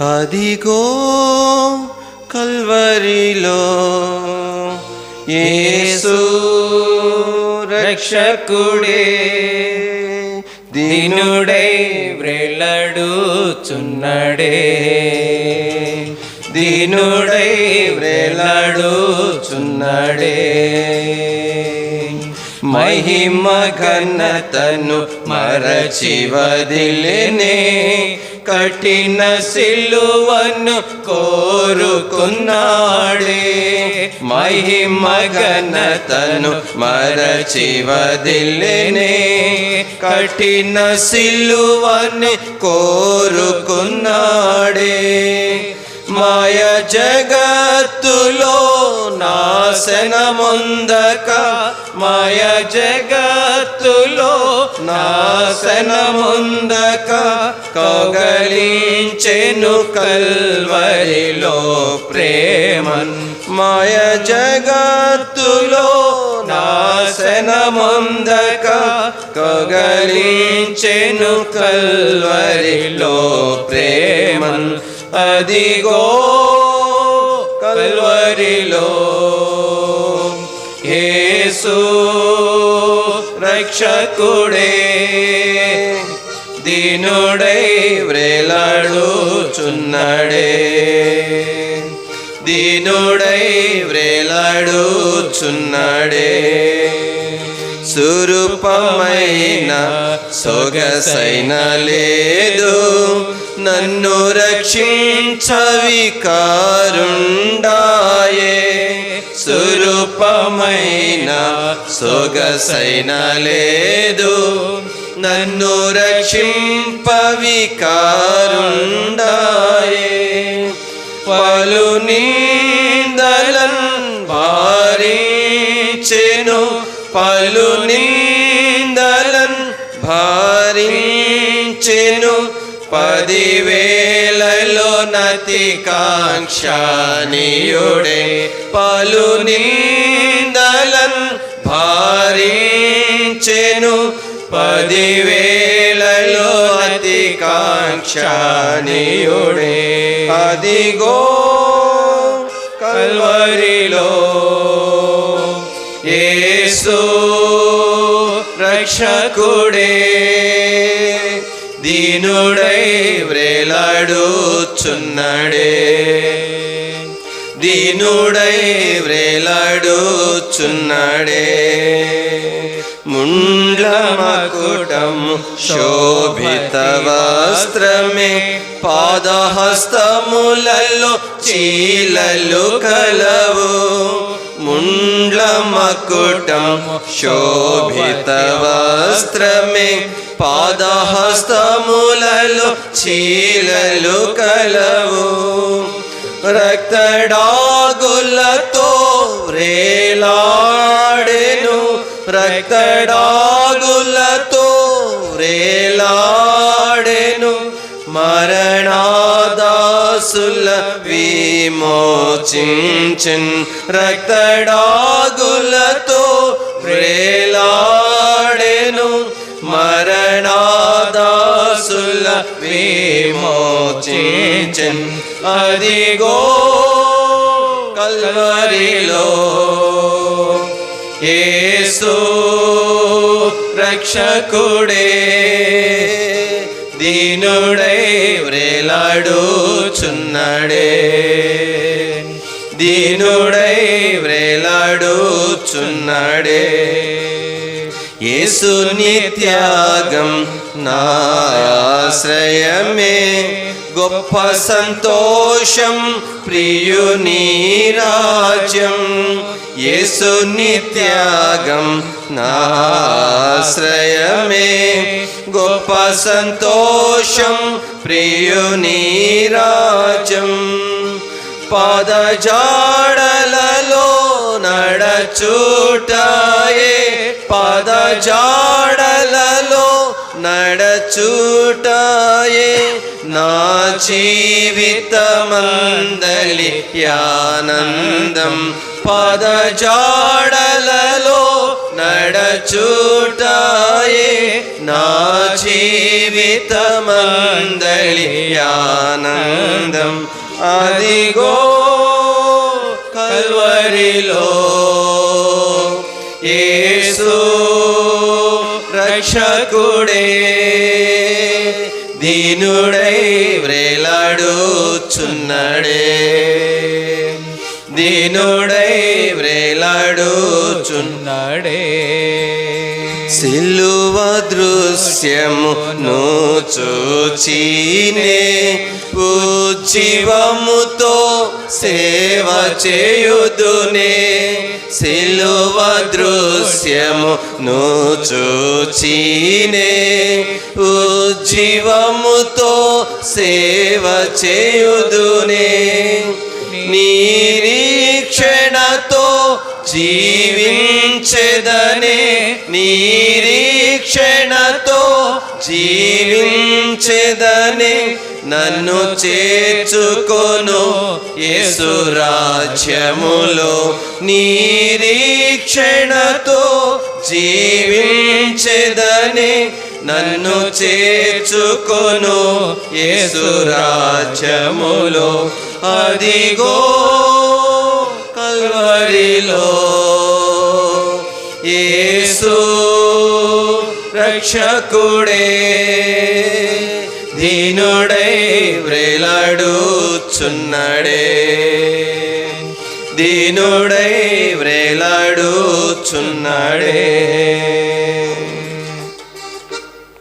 అదిగో కల్వరిలో యేసు రక్షకుడే దీనుడై వ్రేలాడుచున్నడే దీనుడై వ్రేలాడుచున్నడే మహిమ ఘనతను మరచి వదిలేనే కఠిన సిలువను కోరుకున్నాడే. మహిమ ఘనతను మరచి వదిలేనే కఠిన సిలువను కోరుకున్నాడే. మాయ జగత్తులో నాశనముందక మాయ జగత్తులో నాశనముందక కగలించెను కల్వరిలో ప్రేమన్ మాయ జగత్తులో నాశనముందక కగలించెను కల్వరిలో ప్రేమన్ అదిగో కల్వరిలో యేసు రక్షకుడే. దీనుడై వ్రేలాడుచున్నడే. దీనుడై వ్రేలాడుచున్నడే. సురూపమైన సొగసైన లేదు. నన్ను రక్షించవి కారుండాయే సురూపమైన సొగసైన లేదు. నన్ను రక్షింపవి కారుండాయే పలు నిందలన్ భారించెను పలు నిందలన్ భారించెను. పదివే నతి కాంక్షానియుడే పలు నిందలన్ భారించెను. పదివేలలో అతి కాంక్షానియుడే అదిగో కల్వరిలో యేసు రక్షకుడే. దీనుడై వ్రేలాడుచున్నడే. దీనుడై వ్రేలాడుచున్నడే. ముండ్ల మకుటము శోభిత వస్త్రమే పాదహస్తములలో చీలలు కలవు ముండ్ల శోభిత వస్త్రమే పాదహస్తములలో చీలలు కలవు రక్తడాగులతో రేలాడెను రక్తడాగులతో రేలాడెను మరణ మరణాదాసుల విమోచించిన్ రక్తడాగులతో రేలాడెను మరణాదాసుల విమోచించిన్ అదిగో కల్వరిలో యేసు రక్షకుడే దీనుడై వ్రేలాడుచున్నాడే. దీనుడై వ్రేలాడుచున్నాడే. యేసు నిత్యాగం నాశ్రయమే గొప్ప సంతోషం ప్రియుని రాజ్యం. యేసు నిత్యాగం నాశ్రయమే. గొప్ప సంతోషం ప్రియుని రాజం పదజాడలలో నడచూటాయే. పదజాడలలో నడచూటాయే నా జీవితమందలి ఆనందం పదజాడలలో నడచూటాయే నా జీవితమందలి ఆనందం అదిగో కల్వరిలో రక్షకుడే దీనుడై వ్రేలాడుచున్నడే దీనుడై వ్రేలాడుచున్న సిల్లువ దృశ్యమును చూచినే ఉజ్జీవముతో సేవ చేయుదునే. సిలువ దృశ్యమును చూచినే ఉజ్జీవముతో సేవ చేయుదునే. జీవించెదనే నిరీక్షణతో జీవించెదనే నన్ను చేర్చుకొను యేసురాజ్యములో నిరీక్షణతో జీవించెదనే నన్ను చేర్చుకొను యేసురాజ్యములో అదిగో కల్వరిలో యేసు రక్షకుడే దీనుడై వ్రేలాడుచున్నడే. దీనుడై వ్రేలాడుచున్నడే.